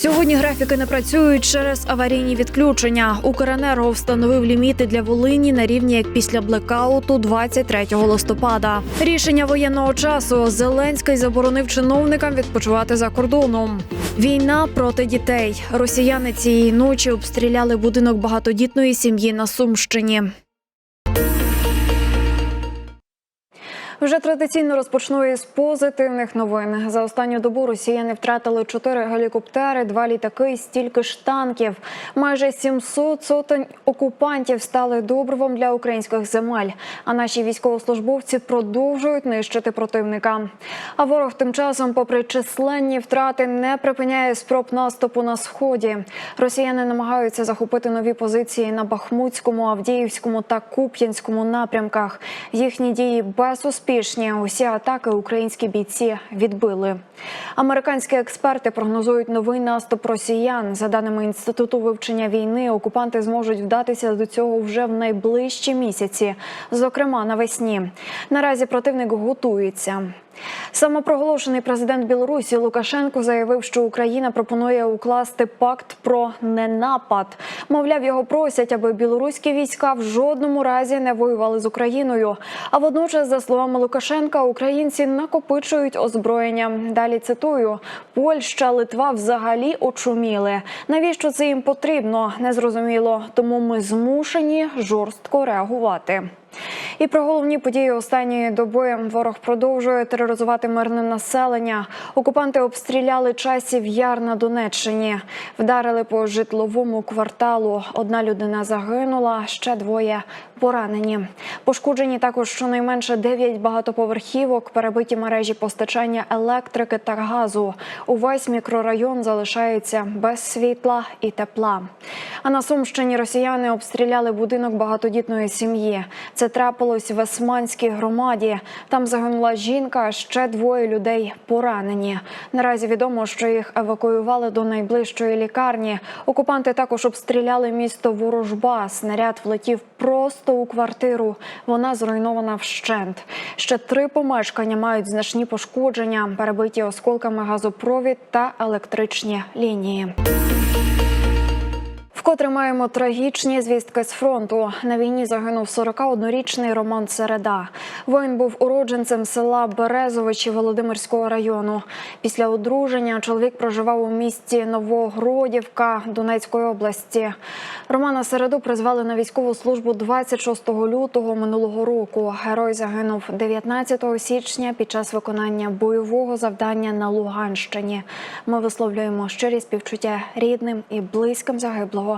Сьогодні графіки не працюють через аварійні відключення. Укренерго встановив ліміти для Волині на рівні як після блекауту 23 листопада. Рішення воєнного часу Зеленський заборонив чиновникам відпочивати за кордоном. Війна проти дітей. Росіяни цієї ночі обстріляли будинок багатодітної сім'ї на Сумщині. Вже традиційно розпочну із позитивних новин. За останню добу росіяни втратили чотири гелікоптери, два літаки, і стільки ж танків. Майже 700 сотень окупантів стали добривом для українських земель. А наші військовослужбовці продовжують нищити противника. А ворог тим часом, попри численні втрати, не припиняє спроб наступу на сході. Росіяни намагаються захопити нові позиції на Бахмутському, Авдіївському та Куп'янському напрямках. Їхні дії безуспішні. Усі атаки українські бійці відбили. Американські експерти прогнозують новий наступ росіян. За даними інституту вивчення війни, окупанти зможуть вдатися до цього вже в найближчі місяці, зокрема навесні. Наразі противник готується. Самопроголошений президент Білорусі Лукашенко заявив, що Україна пропонує укласти пакт про ненапад. Мовляв, його просять, аби білоруські війська в жодному разі не воювали з Україною. А водночас, за словами Лукашенка, українці накопичують озброєння. Далі цитую: Польща, Литва взагалі очуміли. Навіщо це їм потрібно? Незрозуміло. Тому ми змушені жорстко реагувати. І про головні події останньої доби ворог продовжує тероризувати мирне населення. Окупанти обстріляли часів яр на Донеччині, вдарили по житловому кварталу. Одна людина загинула, ще двоє поранені. Пошкоджені також щонайменше 9 багатоповерхівок, перебиті мережі постачання електрики та газу. Увесь мікрорайон залишається без світла і тепла. А на Сумщині росіяни обстріляли будинок багатодітної сім'ї. Це трапилось в Есманській громаді. Там загинула жінка, ще двоє людей поранені. Наразі відомо, що їх евакуювали до найближчої лікарні. Окупанти також обстріляли місто Ворожба. Снаряд влетів просто у квартиру. Вона зруйнована вщент. Ще три помешкання мають значні пошкодження, перебиті осколками газопровід та електричні лінії. Вкотре маємо трагічні звістки з фронту. На війні загинув 41-річний Роман Середа. Воїн був уродженцем села Березовичі Володимирського району. Після одруження чоловік проживав у місті Новогродівка Донецької області. Романа Середу призвали на військову службу 26 лютого минулого року. Герой загинув 19 січня під час виконання бойового завдання на Луганщині. Ми висловлюємо щирі співчуття рідним і близьким загиблого.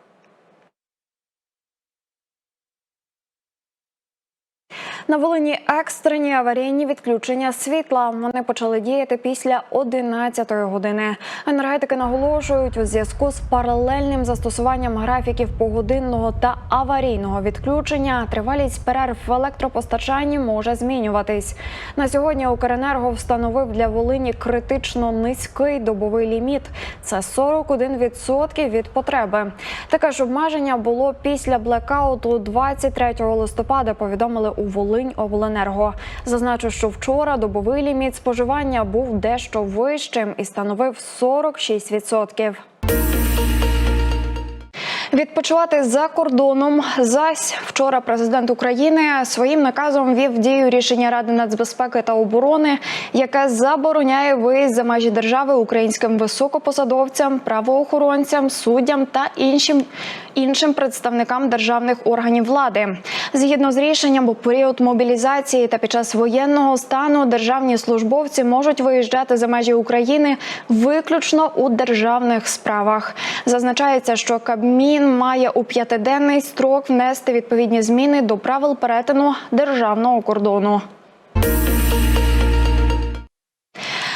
На Волині екстрені аварійні відключення світла. Вони почали діяти після 11-ї години. Енергетики наголошують у зв'язку з паралельним застосуванням графіків погодинного та аварійного відключення. Тривалість перерв в електропостачанні може змінюватись. На сьогодні Укренерго встановив для Волині критично низький добовий ліміт. Це 41% від потреби. Таке ж обмеження було після блекауту 23 листопада. Повідомили у Волині. Волиньобленерго. Зазначу, що вчора добовий ліміт споживання був дещо вищим і становив 46%. Відпочивати за кордоном зась вчора президент України своїм наказом ввів дію рішення Ради нацбезпеки та оборони, яке забороняє виїзд за межі держави українським високопосадовцям, правоохоронцям, суддям та іншим іншим представникам державних органів влади. Згідно з рішенням, у період мобілізації та під час воєнного стану державні службовці можуть виїжджати за межі України виключно у державних справах. Зазначається, що Кабмін має у п'ятиденний строк внести відповідні зміни до правил перетину державного кордону.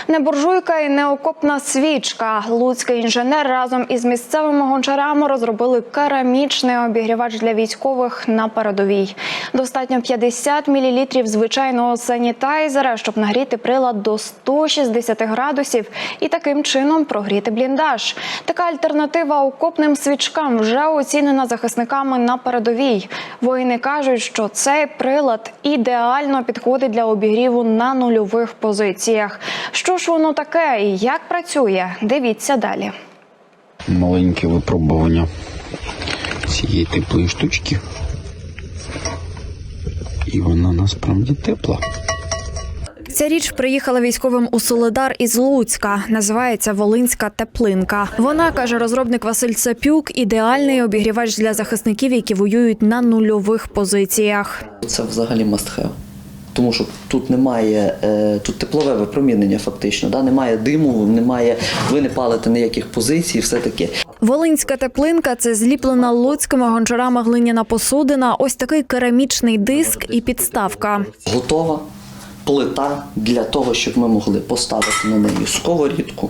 Не буржуйка і не окопна свічка. Луцький інженер разом із місцевими гончарами розробили керамічний обігрівач для військових на передовій. Достатньо 50 мл звичайного санітайзера, щоб нагріти прилад до 160 градусів і таким чином прогріти бліндаж. Така альтернатива окопним свічкам вже оцінена захисниками на передовій. Воїни кажуть, що цей прилад ідеально підходить для обігріву на нульових позиціях. Що ж воно таке і як працює? Дивіться далі. маленьке випробування цієї теплої штучки. І вона насправді тепла. Ця річ приїхала військовим у Солидар із Луцька. Називається Волинська теплинка. Вона каже розробник Василь Цапюк. Ідеальний обігрівач для захисників, які воюють на нульових позиціях. Це взагалі must have. Тому що тут немає е, тут теплове випромінення, фактично. Да? Немає диму, немає, ви не палите ніяких позицій, все таке. Волинська теплинка це зліплена луцькими гончарами глиняна посудина. Ось такий керамічний диск і підставка. Готова плита для того, щоб ми могли поставити на неї сковорідку,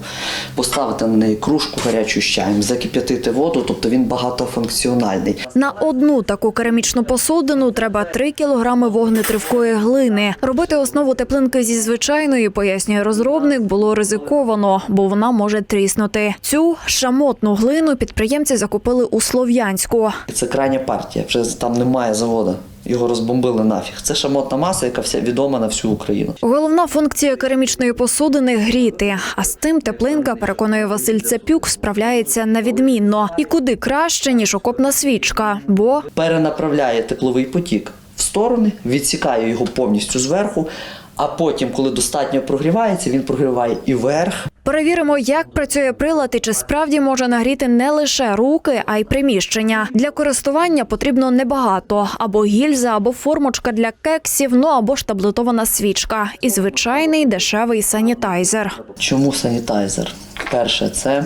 поставити на неї кружку гарячу з чаєм, закип'ятити воду, тобто він багатофункціональний. На одну таку керамічну посудину треба 3 кілограми вогнетривкої глини. Робити основу теплинки зі звичайної, пояснює розробник, було ризиковано, бо вона може тріснути. Цю шамотну глину підприємці закупили у Слов'янську. Це крайня партія, вже там немає заводу. Його розбомбили нафіг. Це шамотна маса, яка вся відома на всю Україну. Головна функція керамічної посудини гріти. А з тим теплинка, переконує Василь Цепюк, справляється на відмінно і куди краще ніж окопна свічка. Бо перенаправляє тепловий потік в сторони, відсікає його повністю зверху, а потім, коли достатньо прогрівається, він прогріває і верх. Перевіримо, як працює прилад і чи справді може нагріти не лише руки, а й приміщення. Для користування потрібно небагато: або гільза, або формочка для кексів, ну або ж таблетована свічка і звичайний дешевий санітайзер. Чому санітайзер? Перше, це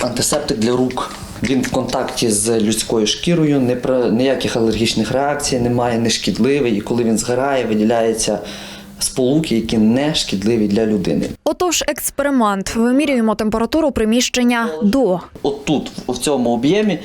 антисептик для рук. Він в контакті з людською шкірою, не про ніяких алергічних реакцій немає, не шкідливий. І коли він згорає, виділяються сполуки, які не шкідливі для людини. Отож, експеримент. Вимірюємо температуру приміщення до. От тут, в цьому об'ємі,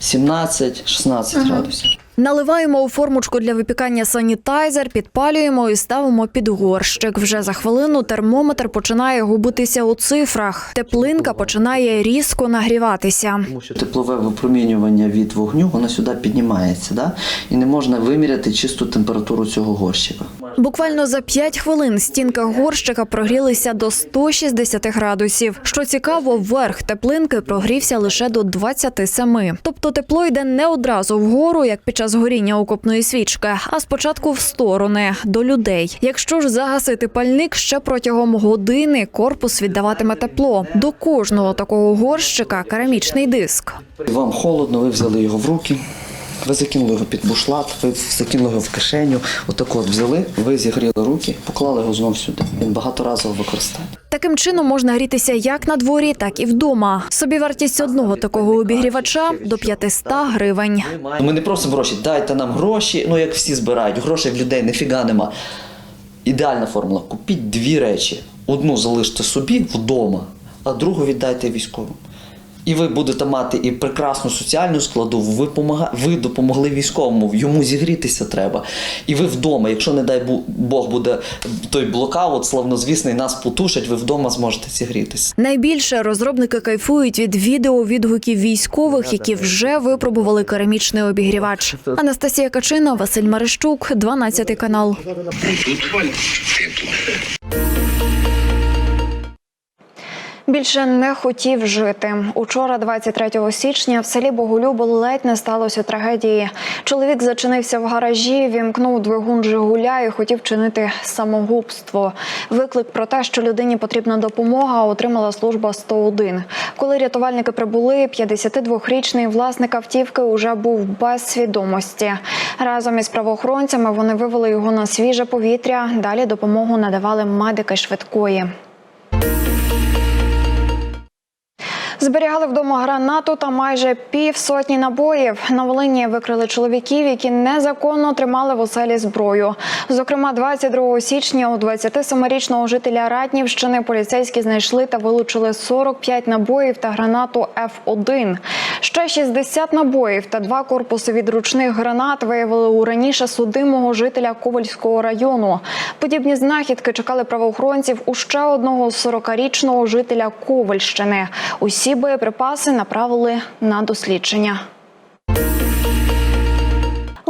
17-16 градусів. Наливаємо у формочку для випікання санітайзер, підпалюємо і ставимо під горщик. Вже за хвилину термометр починає губитися у цифрах. Теплинка починає різко нагріватися. Тому що теплове випромінювання від вогню воно сюди піднімається, да? і не можна виміряти чисту температуру цього горщика. Буквально за 5 хвилин стінка горщика прогрілися до 160 градусів. Що цікаво, верх теплинки прогрівся лише до 27. Тобто тепло йде не одразу вгору, як під час горіння окопної свічки, а спочатку в сторони до людей. Якщо ж загасити пальник ще протягом години, корпус віддаватиме тепло. До кожного такого горщика керамічний диск. Вам холодно, ви взяли його в руки, ви закинули його під бушлат, ви закинули його в кишеню. Отак от взяли, ви зігріли руки, поклали його знов сюди. Він багаторазово використання. Таким чином можна грітися як на дворі, так і вдома. Собівартість одного такого обігрівача до 500 гривень. Ми не просимо гроші, дайте нам гроші, ну як всі збирають, грошей в людей ніфіга нема. Ідеальна формула. Купіть дві речі. Одну залиште собі вдома, а другу віддайте військовим. І ви будете мати і прекрасну соціальну складову, ви, помага... ви допомогли військовому, йому зігрітися треба. І ви вдома, якщо, не дай Бог, буде той блокаут, славнозвісний, нас потушать, ви вдома зможете зігрітися. Найбільше розробники кайфують від відеовідгуків військових, які вже випробували керамічний обігрівач. Анастасія Качина, Василь Марищук, 12 канал. Більше не хотів жити. Учора, 23 січня, в селі Боголюбо ледь не сталося трагедії. Чоловік зачинився в гаражі, вімкнув двигун Жигуля і хотів чинити самогубство. Виклик про те, що людині потрібна допомога, отримала служба 101. Коли рятувальники прибули, 52-річний власник автівки уже був без свідомості. Разом із правоохоронцями вони вивели його на свіже повітря. Далі допомогу надавали медики швидкої. Зберігали вдома гранату та майже півсотні набоїв. На Волині викрили чоловіків, які незаконно тримали в оселі зброю. Зокрема, 22 січня у 27-річного жителя Ратнівщини поліцейські знайшли та вилучили 45 набоїв та гранату Ф1. Ще 60 набоїв та два корпуси від ручних гранат виявили у раніше судимого жителя Ковальського району. Подібні знахідки чекали правоохоронців у ще одного 40-річного жителя Ковальщини. Усі боєприпаси направили на дослідження.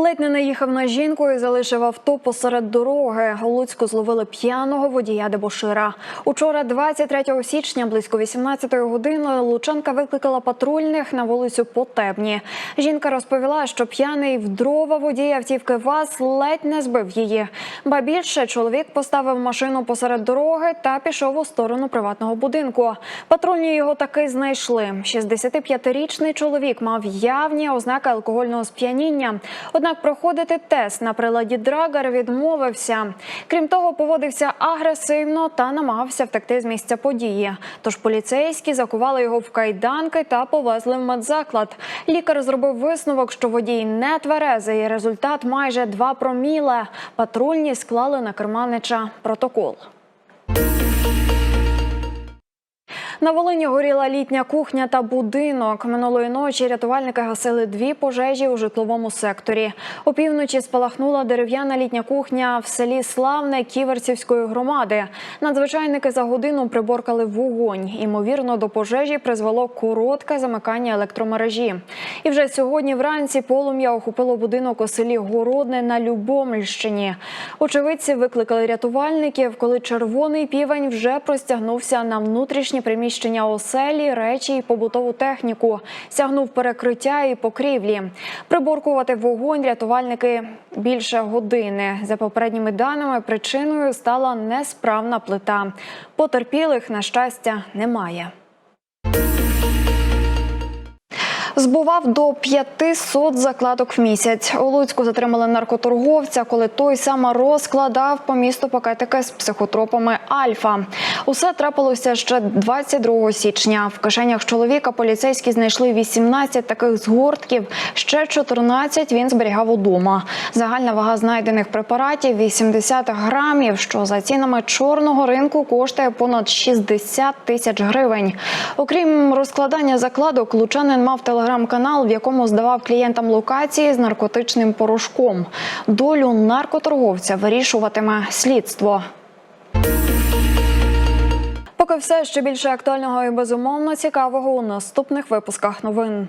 Ледь не наїхав на жінку і залишив авто посеред дороги. Луцьку зловили п'яного водія дебошира. Учора, 23 січня, близько 18 години, Лучанка викликала патрульних на вулицю Потебні. Жінка розповіла, що п'яний в дрова водій автівки ВАЗ ледь не збив її. Ба більше чоловік поставив машину посеред дороги та пішов у сторону приватного будинку. Патрульні його таки знайшли. 65-річний чоловік мав явні ознаки алкогольного сп'яніння. Однак проходити тест на приладі Драгер відмовився. Крім того, поводився агресивно та намагався втекти з місця події. Тож поліцейські закували його в кайданки та повезли в медзаклад. Лікар зробив висновок, що водій не тверезий. Результат майже 2 проміле. Патрульні склали на керманича протокол. На Волині горіла літня кухня та будинок. Минулої ночі рятувальники гасили дві пожежі у житловому секторі. Опівночі спалахнула дерев'яна літня кухня в селі Славне Ківерцівської громади. Надзвичайники за годину приборкали вогонь. Імовірно, до пожежі призвело коротке замикання електромережі. І вже сьогодні вранці полум'я охопило будинок у селі Городне на Любомльщині. Очевидці викликали рятувальників, коли червоний півень вже простягнувся на внутрішнє приміщення оселі, речі і побутову техніку, сягнув перекриття і покрівлі. Приборкувати вогонь рятувальники більше години. За попередніми даними, причиною стала несправна плита. Потерпілих, на щастя, немає. Збував до 500 закладок в місяць. У Луцьку затримали наркоторговця, коли той саме розкладав по місту пакетики з психотропами Альфа. Усе трапилося ще 22 січня. В кишенях чоловіка поліцейські знайшли 18 таких згортків. Ще 14 він зберігав удома. Загальна вага знайдених препаратів 80 грамів, що за цінами чорного ринку коштує понад 60 тисяч гривень. Окрім розкладання закладок, лучанин мав телеграм-канал, в якому здавав клієнтам локації з наркотичним порошком. Долю наркоторговця вирішуватиме слідство. Поки все ще більше актуального і безумовно цікавого у наступних випусках новин.